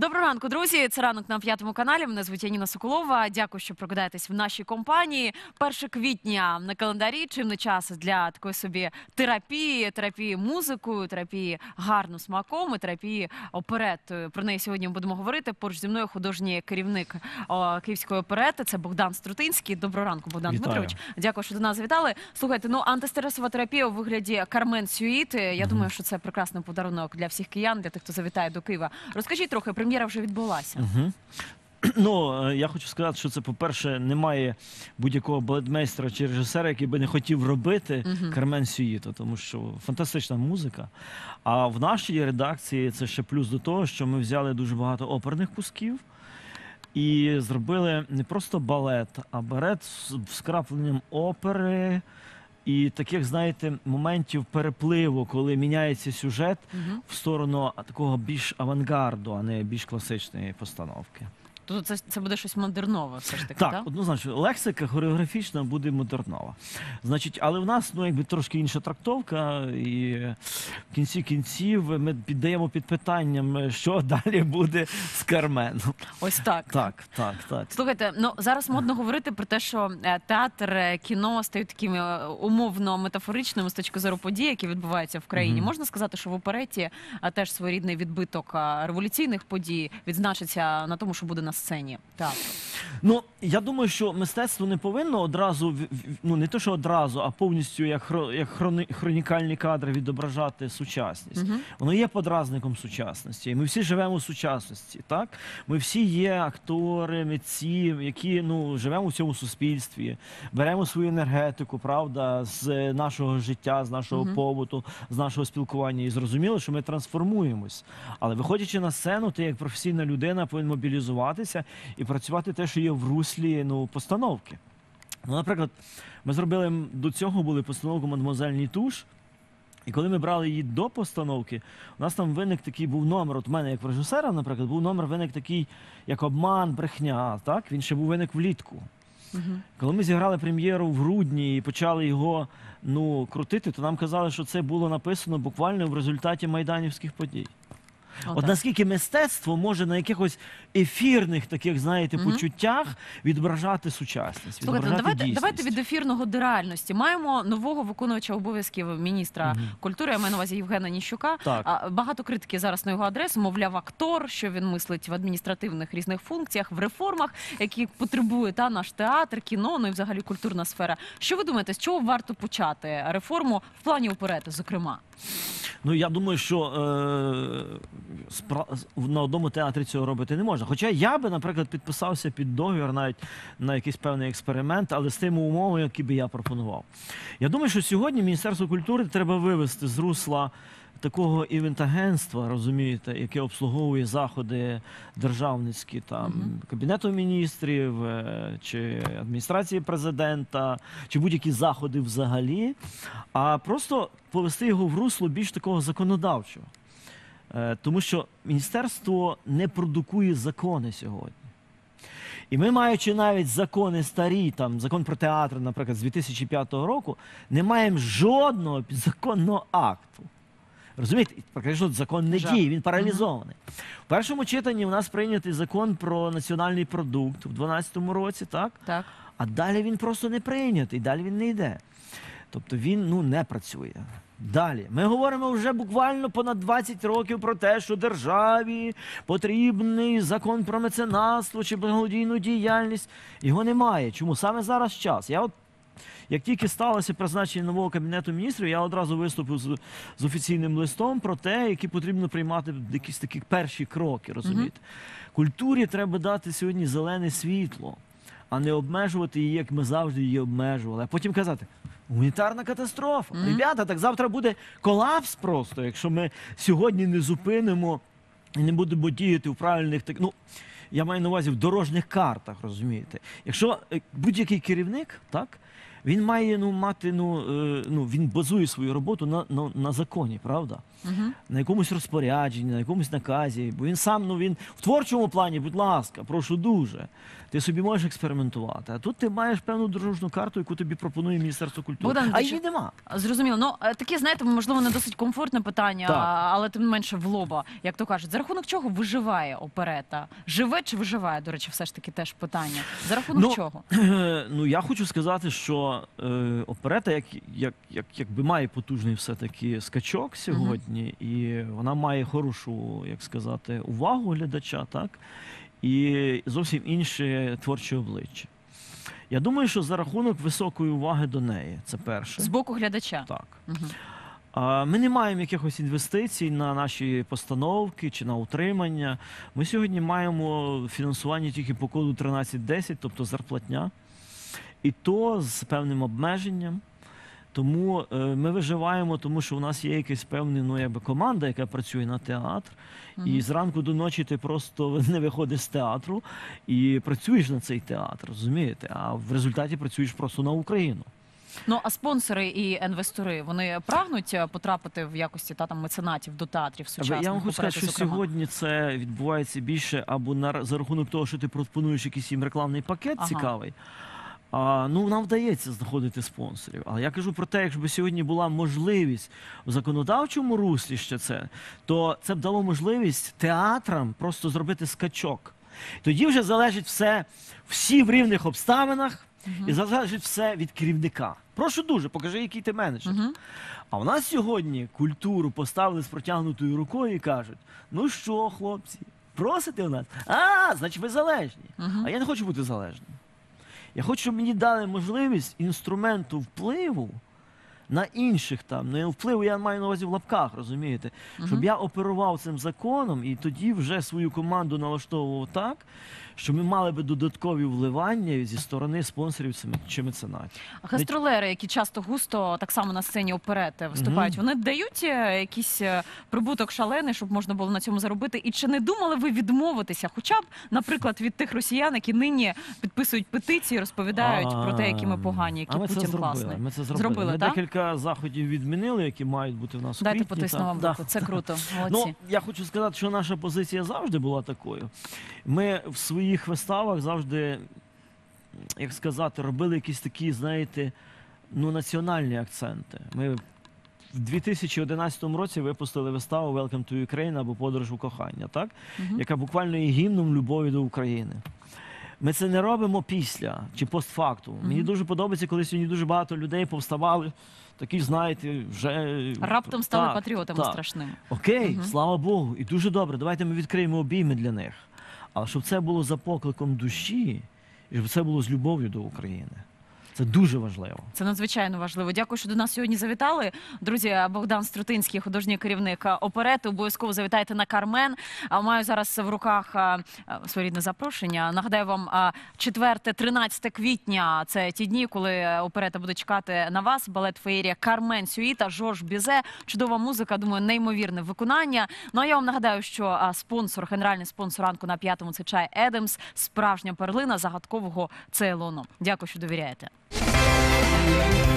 Доброго ранку, друзі. Це ранок на п'ятому каналі. Мене звуть Яніна Соколова. Дякую, що прокидаєтесь в нашій компанії. 1 квітня на календарі. Чим не час для такої собі терапії, терапії музикою, терапії гарним смаком і терапії оперетою. Про неї сьогодні будемо говорити. Поруч зі мною художній керівник о, Київської оперети. Це Богдан Струтинський. Доброго ранку, Богдан Вітаю. Дмитрович. Дякую, що до нас завітали. Слухайте, ну антистресова терапія у вигляді Кармен Сюїт. Я думаю, що це прекрасний подарунок для всіх киян, для тих, хто завітає до Києва. Розкажіть трохи, прем'єра вже відбулася. Угу. Ну, е, я хочу сказати, що це, по-перше, немає будь-якого балетмейстера чи режисера, який би не хотів робити Мгм. Кармен Сюїто, тому що фантастична музика. А в нашій редакції це ще плюс до того, що ми взяли дуже багато оперних кусків. І зробили не просто балет, а балет з з вкрапленням опери і таких, знаєте, моментів перепливу, коли міняється сюжет в сторону такого більш авангарду, а не більш класичної постановки. Тобто це, це буде щось модернове, все ж таки, Так, так? однозначно, лексика хореографічна буде модернова. Значить, але в нас ну якби трошки інша трактовка, і в кінці кінців ми піддаємо під питанням, що далі буде з Карменом. Ось так. Так, так, так. Слухайте, ну зараз модно говорити про те, що е, театр, е, кіно стають такими е, умовно метафоричними з точки зору подій, які відбуваються в країні. Можна сказати, що в опереті теж своєрідний відбиток революційних подій відзначиться на тому, що буде на сцені театру. Ну я думаю, що мистецтво не повинно одразу ну не то, що одразу, а повністю як хро, як хрони, хронікальні кадри відображати сучасність. Угу. Воно є подразником сучасності. І Ми всі живемо в сучасності, так? Ми всі є актори, митці, які ну, живемо в цьому суспільстві, беремо свою енергетику, правда, з нашого життя, з нашого Мгм. побуту, з нашого спілкування. І зрозуміло, що ми трансформуємось. Але виходячи на сцену, ти як професійна людина повинен мобілізуватися і працювати те, що є в руслі ну, постановки. Ну, наприклад, ми зробили до цього були постановку Мадемуазель Нітуш. І коли ми брали її до постановки, у нас там виник такий був номер. От у мене, як в режисера, наприклад, був номер виник такий, як обман, брехня. Так? Він ще був виник влітку. Угу. Коли ми зіграли прем'єру в грудні і почали його ну, крутити, то нам казали, що це було написано буквально в результаті майданівських подій. От наскільки мистецтво може на якихось ефірних таких, знаєте, Мгм. почуттях відображати сучасність, Слухайте, ну, відображати давайте, дійсність. давайте від ефірного до реальності. Маємо нового виконувача обов'язків міністра Мгм. культури, я маю на увазі Євгена Ніщука. Так. А, багато критики зараз на його адресу, мовляв, актор, що він мислить в адміністративних різних функціях, в реформах, які потребує та наш театр, кіно, ну і взагалі культурна сфера. Що ви думаєте, з чого варто почати реформу в плані оперети, зокрема? Ну я думаю, що е, спра- на одному театрі цього робити не можна. Хоча я би, наприклад, підписався під договір навіть на якийсь певний експеримент, але з тими умовами, які би я пропонував. Я думаю, що сьогодні Міністерство культури треба вивести з русла. Такого івент-агентства, розумієте, яке обслуговує заходи державницькі, там кабінету міністрів е, чи адміністрації президента, чи будь-які заходи взагалі, а просто повести його в русло більш такого законодавчого. Е, Тому що міністерство не продукує закони сьогодні. І ми, маючи навіть закони старі, там закон про театр, наприклад, з 2005 року, не маємо жодного підзаконного акту. Розумієте, практично закон не діє, він паралізований. В першому читанні у нас прийнятий закон про національний продукт у 2012 році, так? Так. А далі він просто не прийнятий, далі він не йде. Тобто він ну, не працює. Далі. Ми говоримо вже буквально понад 20 років про те, що державі потрібний закон про меценатство чи благодійну діяльність. Його немає. Чому? Саме зараз час. Я от як тільки сталося призначення нового кабінету міністрів, я одразу виступив з, з офіційним листом про те, які потрібно приймати якісь такі перші кроки. Розумієте? Культурі треба дати сьогодні зелене світло, а не обмежувати її, як ми завжди її обмежували. А потім казати. Гуманітарна катастрофа. Мгм. Ребята, так завтра буде колапс просто, якщо ми сьогодні не зупинимо і не будемо діяти в правильних так. Ну, я маю на увазі в дорожніх картах, розумієте? Якщо е, будь-який керівник, так, Він має ну, мати, ну, е, ну, він базує свою роботу на, на, на законі, правда? Мгм. На якомусь розпорядженні, на якомусь наказі. Бо він сам, ну він в творчому плані, будь ласка, прошу дуже. Ти собі можеш експериментувати. А тут ти маєш певну дорожну карту, яку тобі пропонує Міністерство культури. Богдан а її нема. Зрозуміло. Ну е, таке, знаєте, можливо, не досить комфортне питання, Так. але тим не менше в лоба, як то кажуть. За рахунок чого виживає оперета? Живе чи виживає? До речі, все ж таки теж питання. За рахунок Ну, чого? ну я хочу сказати, що е, оперета, як, як, як, якби має потужний все-таки скачок сьогодні, і вона має хорошу, як сказати, увагу глядача, так? І зовсім інше творче обличчя. Я думаю, що за рахунок високої уваги до неї, це перше. З боку глядача. Так. Мгм. А, Ми не маємо якихось інвестицій на наші постановки чи на утримання. Ми сьогодні маємо фінансування тільки по коду 1310, тобто зарплатня, і то з певним обмеженням. Тому е, ми виживаємо, тому що у нас є якась певна ну, якби команда, яка працює на театр. І зранку до ночі ти просто не виходиш з театру і працюєш на цей театр, розумієте? А в результаті працюєш просто на Україну. Ну а спонсори і інвестори вони прагнуть е, потрапити в якості та там меценатів до театрів сучасних. Я вам хочу сказати, що зокрема? сьогодні це відбувається більше або на за рахунок того, що ти пропонуєш якийсь їм рекламний пакет Ага. цікавий. А, ну, нам вдається знаходити спонсорів. Але я кажу про те, якщо б сьогодні була можливість в законодавчому руслі ще це, то це б дало можливість театрам просто зробити скачок. Тоді вже залежить все, всі в рівних обставинах, і залежить все від керівника. Прошу дуже, покажи, який ти менеджер. Мгм. А в нас сьогодні культуру поставили з протягнутою рукою і кажуть: ну що, хлопці, просите у нас? А, значить, ви залежні. Мгм. А я не хочу бути залежним. Я хочу, щоб мені дали можливість інструменту впливу на інших там. Не впливу я маю на увазі в лапках, розумієте? Щоб я оперував цим законом і тоді вже свою команду налаштовував так, що ми мали би додаткові вливання зі сторони спонсорів чи меценатів. А Гастролери, які часто густо так само на сцені оперети виступають, вони дають е, якийсь е, прибуток шалений, щоб можна було на цьому заробити. І чи не думали ви відмовитися, хоча б, наприклад, від тих росіян, які нині підписують петиції, розповідають про те, які ми погані, які ми Путін класний. Ми це зробили. Зробили, ми декілька заходів відмінили, які мають бути в нас у Дайте потисну вам руку. Це круто. Ну, Молодці. я хочу сказати, що наша позиція завжди була такою. Ми в своїх виставах завжди, як сказати, робили якісь такі, знаєте, ну, національні акценти. Ми в 2011 році випустили виставу Welcome to Ukraine або Подорож у кохання, так? Мгм. яка буквально є гімном любові до України. Ми це не робимо після чи постфактум. Мені дуже подобається, коли сьогодні дуже багато людей повставали. Такі, знаєте, вже Раптом стали Так, патріотами так. страшними. Окей, Мгм. слава Богу, і дуже добре. Давайте ми відкриємо обійми для них. Але щоб це було за покликом душі, і щоб це було з любов'ю до України. Це дуже важливо. Це надзвичайно важливо. Дякую, що до нас сьогодні завітали. Друзі, Богдан Струтинський, художній керівник оперети. Обов'язково завітайте на Кармен. А, Маю зараз в руках своєрідне запрошення. Нагадаю вам, а, 4-13 квітня це ті дні, коли оперета буде чекати на вас. Балет феєрія Кармен Сюїта, Жорж Бізе. Чудова музика. Думаю, неймовірне виконання. Ну а я вам нагадаю, що спонсор, генеральний спонсор ранку на п'ятому це чай Едемс, справжня перлина загадкового цейлону. Дякую, що довіряєте. Bye.